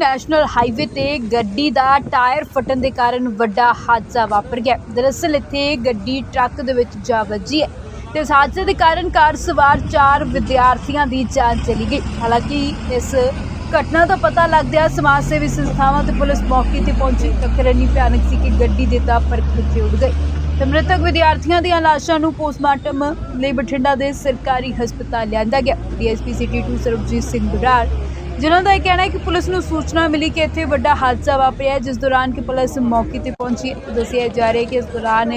National highway ਤੇ ਗੱਡੀ ਦਾ tyre ਫਟਣ ਦੇ ਕਾਰਨ ਵੱਡਾ ਹਾਦਸਾ ਵਾਪਰ ਗਿਆ। ਦਰਅਸਲ ਇੱਥੇ ਗੱਡੀ ਟਰੱਕ ਦੇ ਵਿੱਚ ਜਾ ਵੱਜੀ ਹੈ ਤੇ ਇਸ ਹਾਦਸੇ ਦੇ ਕਾਰਨ ਕਾਰ ਸਵਾਰ ਚਾਰ ਵਿਦਿਆਰਥੀਆਂ ਦੀ ਜਾਨ ਚਲੀ ਗਈ। ਹਾਲਾਂਕਿ ਇਸ ਘਟਨਾ ਦਾ ਪਤਾ ਲੱਗਦਿਆਂ ਸਮਾਜ ਸੇਵੀ ਸੰਸਥਾਵਾਂ ਤੇ ਪੁਲਿਸ ਮੌਕੇ ਤੇ ਪਹੁੰਚੀ ਟੱਕਰ ਭਿਆਨਕ ਸੀ ਕਿ ਗੱਡੀ ਦੇ ਤਾਂ ਪਰਖੇ ਉੱਡ ਗਏ। ਤੇ ਮ੍ਰਿਤਕ ਵਿਦਿਆਰਥੀਆਂ ਦੀਆਂ ਲਾਸ਼ਾਂ ਨੂੰ ਪੋਸਟਮਾਰਟਮ ਲਈ ਬਠਿੰਡਾ ਦੇ ਸਰਕਾਰੀ ਹਸਪਤਾਲ ਲਿਆਂਦਾ ਗਿਆ। ਡੀਐਸਪੀ ਸਿਟੀ 2 ਸਰਬਜੀਤ ਸਿੰਘ ਬਰਾੜ ਜਿਨ੍ਹਾਂ ਦਾ ਇਹ ਕਹਿਣਾ ਹੈ ਕਿ ਪੁਲਿਸ ਨੂੰ ਸੂਚਨਾ ਮਿਲੀ ਕਿ ਇੱਥੇ ਵੱਡਾ ਹਾਦਸਾ ਵਾਪਰਿਆ ਜਿਸ ਦੌਰਾਨ ਕਿ ਪੁਲਿਸ ਮੌਕੇ ਤੇ ਪਹੁੰਚੀ। ਹੈ। ਦੱਸਿਆ ਜਾ ਰਿਹਾ ਕਿ ਇਸ ਦੌਰਾਨ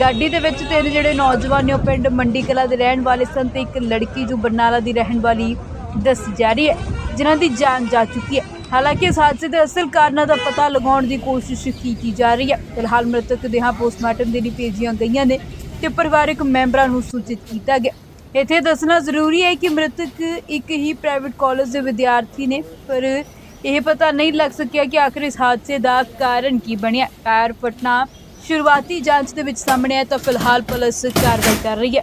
ਗੱਡੀ ਦੇ ਵਿੱਚ ਤਿੰਨ ਜਿਹੜੇ ਨੌਜਵਾਨ ਨੇ, ਉਹ ਪਿੰਡ ਮੰਡੀ ਕਲਾ ਦੇ ਰਹਿਣ ਵਾਲੇ ਸਨ ਤੇ ਇੱਕ ਲੜਕੀ ਜੋ ਬਰਨਾਲਾ ਦੀ ਰਹਿਣ ਵਾਲੀ ਦੱਸੀ ਜਾ ਰਹੀ ਹੈ, ਜਿਨ੍ਹਾਂ ਦੀ ਜਾਨ ਜਾ ਚੁੱਕੀ ਹੈ। ਹਾਲਾਂਕਿ ਇਸ ਹਾਦਸੇ ਦੇ ਅਸਲ ਕਾਰਨਾਂ ਦਾ ਪਤਾ ਲਗਾਉਣ ਦੀ ਕੋਸ਼ਿਸ਼ ਕੀਤੀ ਜਾ ਰਹੀ ਹੈ। ਫਿਲਹਾਲ ਮ੍ਰਿਤਕ ਦੇਹਾਂ ਪੋਸਟਮਾਰਟਮ ਦੇ ਲਈ ਭੇਜੀਆਂ ਗਈਆਂ ਨੇ ਤੇ ਪਰਿਵਾਰਕ ਮੈਂਬਰਾਂ ਨੂੰ ਸੂਚਿਤ ਕੀਤਾ ਗਿਆ। ਇੱਥੇ ਦੱਸਣਾ ਜ਼ਰੂਰੀ ਹੈ ਕਿ ਮ੍ਰਿਤਕ ਇੱਕ ਹੀ ਪ੍ਰਾਈਵੇਟ ਕਾਲਜ ਦੇ ਵਿਦਿਆਰਥੀ ਨੇ, ਪਰ ਇਹ ਪਤਾ ਨਹੀਂ ਲੱਗ ਸਕਿਆ ਕਿ ਆਖਰ ਇਸ ਹਾਦਸੇ ਦਾ ਕਾਰਨ ਕੀ ਬਣਿਆ। ਟਾਇਰ ਫਟਣਾ ਸ਼ੁਰੂਆਤੀ ਜਾਂਚ ਦੇ ਵਿੱਚ ਸਾਹਮਣੇ ਆਇਆ ਤਾਂ ਫਿਲਹਾਲ ਪੁਲਿਸ ਕਾਰਵਾਈ ਕਰ ਰਹੀ ਹੈ।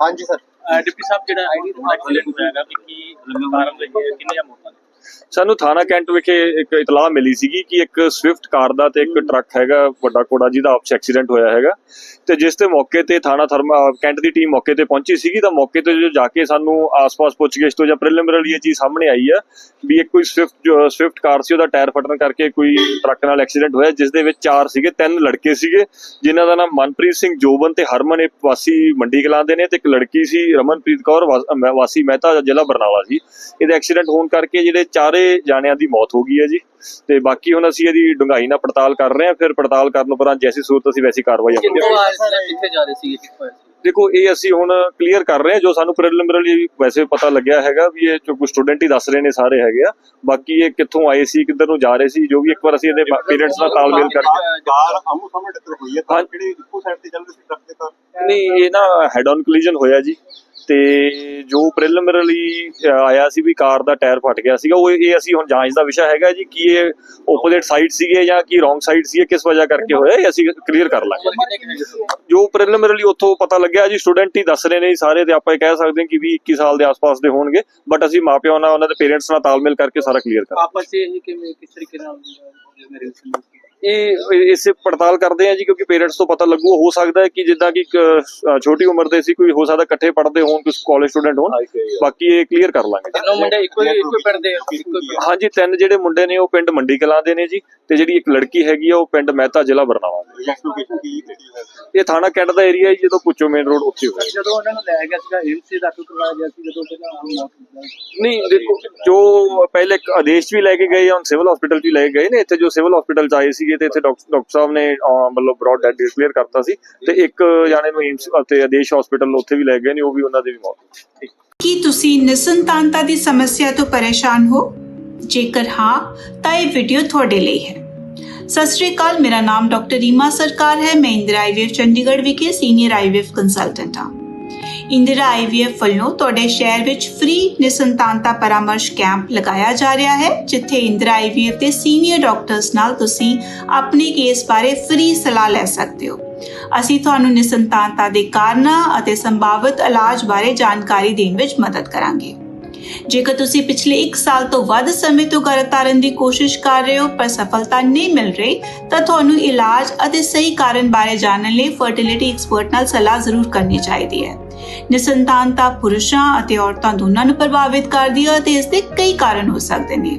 ਹਾਂਜੀ ਸਰ। ਡਿਪਟੀ ਸਾਹਿਬ ਜਿਹੜਾ ਐਕਸੀਡੈਂਟ ਹੋਇਆ ਹੈਗਾ ਕੀ ਕਾਰਨ ਰਹੀ ਹੈ ਕਿੰਨੇ ਮੌਤਾਂ ਨੇ? ਸਾਨੂੰ ਥਾਣਾ ਕੈਂਟ ਵਿਖੇ ਇੱਕ ਇਤਲਾਹ ਮਿਲੀ ਸੀਗੀ ਕਿ ਇੱਕ ਸਵਿਫਟ ਕਾਰ ਦਾ ਤੇ ਇੱਕ ਟਰੱਕ ਹੈਗਾ ਵੱਡਾ ਕੋੜਾ ਜਿਹਦਾ ਆਪਸ ਐਕਸੀਡੈਂਟ ਹੋਇਆ ਹੈਗਾ। ਤੇ ਜਿਸ ਤੇ ਮੌਕੇ ਤੇ ਥਾਣਾ ਥਰਮਾ ਕੈਂਟ ਦੀ ਟੀਮ ਮੌਕੇ ਤੇ ਪਹੁੰਚੀ ਸੀਗੀ ਤਾਂ ਮੌਕੇ ਤੇ ਜੋ ਜਾ ਕੇ ਸਾਨੂੰ ਆਸ-ਪਾਸ ਪੁੱਛਗਿੱਛ ਤੋਂ ਜਾਂ ਪ੍ਰੀਲਿਮਿਨਰੀ ਇਹ ਚੀਜ਼ ਸਾਹਮਣੇ ਆਈ ਆ ਵੀ ਇੱਕ ਕੋਈ ਸਵਿਫਟ ਸਵਿਫਟ ਕਾਰ ਸੀ ਉਹਦਾ ਟਾਇਰ ਫਟਣ ਕਰਕੇ ਕੋਈ ਟਰੱਕ ਨਾਲ ਐਕਸੀਡੈਂਟ ਹੋਇਆ ਜਿਸ ਦੇ ਵਿੱਚ ਚਾਰ ਸੀਗੇ ਤਿੰਨ ਲੜਕੇ ਸੀਗੇ ਜਿਨ੍ਹਾਂ ਦਾ ਨਾਮ ਮਨਪ੍ਰੀਤ ਸਿੰਘ ਜੋਬਨ ਤੇ ਹਰਮਨ ਇਹ ਵਾਸੀ ਮੰਡੀ ਕਲਾਂ ਦੇ ਨੇ ਤੇ ਇੱਕ ਲੜਕੀ ਸੀ ਰਮਨਪ੍ਰੀਤ ਕੌਰ ਵਾਸੀ ਮਹਿਤਾ ਜ਼ਿਲ੍ਹਾ ਬਰਨਾਲਾ ਸੀ ਇਹਦਾ ਐਕਸੀਡੈਂਟ ਹੋਣ ਕਰਕੇ ਜਿਹੜੇ ਚਾਰੇ ਜਾਣਿਆਂ ਦੀ ਮੌਤ ਹੋ ਗਈ ਹੈ ਜੀ। ਤੇ ਬਾਕੀ ਹੁਣ ਅਸੀਂ ਇਹਦੀ ਡੂੰਘਾਈ ਨਾਲ ਪੜਤਾਲ ਕਰ ਰਹੇ ਹਾਂ। ਫਿਰ ਪੜਤਾਲ ਕਰਨ ਉਪਰੰਤ ਜੈਸੀ ਸੂਰਤ ਅਸੀਂ ਵੈਸੀ ਕਾਰਵਾਈ ਕਿੱਥੋਂ ਕਰਾਂਗੇ। ਆਏ ਸੀ ਕਿੱਥੇ ਜਾ ਰਹੇ ਸੀ ਕਿੱਥੋਂ ਆਏ ਸੀ? ਦੇਖੋ ਇਹ ਅਸੀਂ ਹੁਣ ਕਲੀਅਰ ਕਰ ਰਹੇ ਹਾਂ। ਜੋ ਸਾਨੂੰ ਪ੍ਰੀਲਿਮਿਨਰੀ ਵੈਸੇ ਪਤਾ ਲੱਗਿਆ ਹੈਗਾ ਵੀ ਇਹ ਜੋ ਕੁਝ ਸਟੂਡੈਂਟ ਹੀ ਦੱਸ ਰਹੇ ਨੇ ਸਾਰੇ ਹੈਗੇ ਆ। ਬਾਕੀ ਇਹ ਕਿੱਥੋਂ ਆਏ ਸੀ ਕਿੱਧਰ ਨੂੰ ਜਾ ਰਹੇ ਸੀ ਜੋ ਵੀ ਇੱਕ ਵਾਰ ਅਸੀਂ ਇਹਦੇ ਪੇਰੈਂਟਸ ਨਾਲ ਤਾਲਮੇਲ ਕਰਕੇ ਕਾਰ ਆਮੋ ਸਾਹਮਣੇ ਟੱਕਰ ਹੋਈ ਹੈ। ਹਾਂ। ਤਾਂ ਜਿਹੜੇ ਇੱਕੋ ਸਾਈਡ ਤੇ ਚੱਲ ਰਹੇ ਸੀ ਟਰੱਕ ਦੇ ਕਾਰ ਨਹੀਂ ਇਹ ਨਾ ਹੈਡ ਔਨ ਕੋਲੀਜਨ ਹੋਇਆ ਜੀ। ਤੇ ਜੋ ਪ੍ਰੀਲਿਮਿਨਰੀ ਆਇਆ ਸੀ ਵੀ ਕਾਰ ਦਾ ਟਾਇਰ ਫਟ ਗਿਆ ਸੀਗਾ, ਉਹ ਇਹ ਅਸੀਂ ਹੁਣ ਜਾਂਚ ਦਾ ਵਿਸ਼ਾ ਹੈਗਾ ਜੀ, ਕਿ ਇਹ ਆਪੋਜ਼ਿਟ ਸਾਈਡ ਸੀਗੇ ਜਾਂ ਕੀ ਰੋਂਗ ਸਾਈਡ ਸੀ ਕਿਸ ਵਜ੍ਹਾ ਕਰਕੇ ਹੋਇਆ, ਇਹ ਅਸੀਂ ਕਲੀਅਰ ਕਰ ਲਾਂਗੇ। ਜੋ ਪ੍ਰੀਲਿਮਿਨਰੀ ਉੱਥੋਂ ਪਤਾ ਲੱਗਿਆ, ਜੀ ਸਟੂਡੈਂਟ ਹੀ ਦੱਸ ਰਹੇ ਨੇ ਸਾਰੇ, ਤੇ ਆਪਾਂ ਇਹ ਕਹਿ ਸਕਦੇ ਹਾਂ ਕਿ 20 21 ਸਾਲ ਦੇ ਆਸ-ਪਾਸ ਦੇ ਹੋਣਗੇ ਬਟ ਅਸੀਂ ਮਾਪਿਆਂ ਨਾਲ, ਉਹਨਾਂ ਦੇ ਪੇਰੈਂਟਸ ਨਾਲ ਤਾਲਮੇਲ ਕਰਕੇ ਸਾਰਾ ਕਲੀਅਰ ਕਰ ਆਪਸ ਚ ਇਹ ਕਿਵੇਂ, ਕਿਸ ਤਰੀਕੇ ਨਾਲ ਇਹ ਇਸੇ ਪੜਤਾਲ ਕਰਦੇ ਆ ਜੀ ਕਿਉਂਕਿ ਪੇਰੈਂਟਸ ਤੋਂ ਪਤਾ ਲੱਗੂ ਹੋ ਸਕਦਾ ਹੈ ਕਿ ਜਿੱਦਾਂ ਕਿ ਛੋਟੀ ਉਮਰ ਦੇ ਸੀ ਕੋਈ ਹੋ ਸਕਦਾ ਇਕੱਠੇ ਪੜ੍ਹਦੇ ਹੋਣ ਕੁਝ ਕਾਲਜ ਸਟੂਡੈਂਟ ਹੋਣ ਬਾਕੀ ਇਹ ਕਲੀਅਰ ਕਰ ਲਾਂਗੇ ਜੀ। ਤਿੰਨੋਂ ਮੁੰਡੇ ਇੱਕੋ ਹੀ ਇੱਕੋ ਪਿੰਡ ਦੇ। ਹਾਂਜੀ ਤਿੰਨ ਜਿਹੜੇ ਮੁੰਡੇ ਨੇ ਉਹ ਪਿੰਡ ਮੰਡੀ ਕਲਾਂ ਦੇ ਨੇ ਜੀ ਤੇ ਜਿਹੜੀ ਇੱਕ ਲੜਕੀ ਹੈਗੀ ਆ ਉਹ ਪਿੰਡ ਮਹਿਤਾ ਜ਼ਿਲ੍ਹਾ ਬਰਨਾਲਾ ਦੀ। ਨੈਕਸਟ ਲੋਕੇਸ਼ਨ ਕੀ ਕਿਹੜੀ ਹੈ ਇਹ ਥਾਣਾ ਕੈਂਟ ਦਾ ਏਰੀਆ ਹੈ ਜਦੋਂ ਪੁੱਚੋ ਮੇਨ ਰੋਡ ਉੱਥੇ ਹੋਇਆ ਜਦੋਂ ਉਹਨਾਂ ਨੂੰ ਲੈ ਗਿਆ ਸੀਗਾ ਏਮਸੀ ਦਾਖਲ ਕਰਵਾਇਆ ਗਿਆ ਸੀ ਜਦੋਂ ਪਹਿਲਾਂ ਨਹੀਂ ਦੇਖੋ ਜੋ ਪਹਿਲੇ ਇੱਕ ਆਦੇਸ਼ ਵੀ ਲੈ ਕੇ ਗਏ ਹੁਣ ਸਿਵਲ ਹਸਪੀਟਲ 'ਚ ਵੀ ਲੈ ਕੇ ਗਏ ਨੇ ਇੱਥੇ ਜੋ ਸਿਵਲ ਹਸਪੀਟਲ 'ਚ ਆਏ ਸੀਗੇ ਤੇ ਇੱਥੇ ਡਾਕਟਰ ਸਾਹਿਬ ਨੇ ਮਤਲਬ ਬ੍ਰੌਡ ਡੈਡ ਡਿਕਲੇਅਰ ਕਰਤਾ ਸੀ ਤੇ ਇੱਕ ਜਾਣੇ ਨੂੰ ਏਮਸ ਅਤੇ ਆਦੇਸ਼ ਹਸਪੀਟਲ ਉੱਥੇ ਵੀ ਲੈ ਗਏ ਨੇ, ਉਹ ਵੀ ਉਹਨਾਂ ਦੀ ਵੀ ਮੌਤ ਕੀ ਤੁਸੀਂ ਨਿਸੰਤਾਨਤਾ ਦੀ ਸਮੱਸਿਆ ਤੋਂ ਪਰੇਸ਼ਾਨ ਹੋ? ਜੇਕਰ ਹਾਂ, ਤਾਂ ਇਹ ਵੀਡੀਓ ਤੁਹਾਡੇ ਲਈ ਹੈ। ਸਤਿ ਸ਼੍ਰੀ ਅਕਾਲ, ਮੇਰਾ ਨਾਮ ਡਾਕਟਰ ਰੀਮਾ ਸਰਕਾਰ ਹੈ। ਮੈਂ ਇੰਦਰਾ ਆਈਵੀਐਫ ਚੰਡੀਗੜ੍ਹ ਵਿਖੇ ਸੀਨੀਅਰ ਆਈਵੀਐਫ ਕੰਸਲਟੈਂਟ ਹਾਂ। ਇੰਦਰਾ ਆਈਵੀਐਫ ਵੱਲੋਂ ਤੁਹਾਡੇ ਸ਼ਹਿਰ ਵਿੱਚ ਫ੍ਰੀ ਨਿਸੰਤਾਨਤਾ ਪਰਾਮਰਸ਼ ਕੈਂਪ ਲਗਾਇਆ ਜਾ ਰਿਹਾ ਹੈ, ਜਿੱਥੇ ਇੰਦਰਾ ਆਈਵੀਐਫ ਦੇ ਸੀਨੀਅਰ ਡਾਕਟਰਸ ਨਾਲ ਤੁਸੀਂ ਆਪਣੇ ਕੇਸ ਬਾਰੇ ਫ੍ਰੀ ਸਲਾਹ ਲੈ ਸਕਦੇ ਹੋ। ਅਸੀਂ ਤੁਹਾਨੂੰ ਨਿਸੰਤਾਨਤਾ ਦੇ ਕਾਰਨਾਂ ਅਤੇ ਸੰਭਾਵਿਤ ਇਲਾਜ ਬਾਰੇ ਜਾਣਕਾਰੀ ਦੇਣ ਵਿੱਚ ਮਦਦ ਕਰਾਂਗੇ। ਜੇਕਰ ਤੁਸੀਂ ਪਿਛਲੇ 1 ਸਾਲ ਤੋਂ ਵੱਧ ਸਮੇਂ ਤੋਂ ਗਰਭ ਦੀ ਕੋਸ਼ਿਸ਼ ਕਰ ਰਹੇ ਹੋ, ਪਰ ਸਫਲਤਾ ਨਹੀਂ ਮਿਲ ਰਹੀ, ਤਾਂ ਤੁਹਾਨੂੰ ਇਲਾਜ ਅਤੇ ਸਹੀ ਕਾਰਨ ਬਾਰੇ ਜਾਣਨ ਲਈ ਫਰਟੀਲਿਟੀ ਐਕਸਪਰਟ ਨਾਲ ਸਲਾਹ ਜ਼ਰੂਰ ਕਰਨੀ ਚਾਹੀਦੀ ਹੈ। ਨਿਸੰਤਾਨਤਾ ਪੁਰਸ਼ਾਂ ਅਤੇ ਔਰਤਾਂ ਦੋਨਾਂ ਨੂੰ ਪ੍ਰਭਾਵਿਤ ਕਰਦੀ ਹੈ ਅਤੇ ਇਸ ਦੇ ਕਈ ਕਾਰਨ ਹੋ ਸਕਦੇ ਨੇ।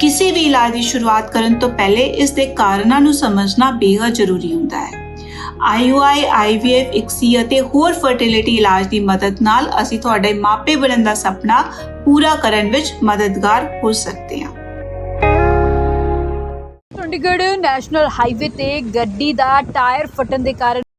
ਕਿਸੇ ਵੀ ਇਲਾਜ ਦੀ ਸ਼ੁਰੂਆਤ ਕਰਨ ਤੋਂ ਪਹਿਲੇ ਇਸ ਦੇ ਕਾਰਨਾਂ ਨੂੰ ਸਮਝਣਾ ਬੇਹੱਦ ਜ਼ਰੂਰੀ ਹੁੰਦਾ ਹੈ। IUI, IVF, ICSI ਅਤੇ ਹੋਰ ਫਰਟੀਲਿਟੀ ਇਲਾਜ ਦੀ ਮਦਦ ਨਾਲ ਅਸੀਂ ਤੁਹਾਡੇ ਮਾਪੇ ਬਣਨ ਦਾ ਸੁਪਨਾ ਪੂਰਾ ਕਰਨ ਵਿੱਚ ਮਦਦਗਾਰ ਹੋ ਸਕਦੇ ਹਾਂ। ਚੰਡੀਗੜ੍ਹ ਨੈਸ਼ਨਲ ਹਾਈਵੇ ਤੇ ਗੱਡੀ ਦਾ ਟਾਇਰ ਫਟਣ ਦੇ ਕਾਰਨ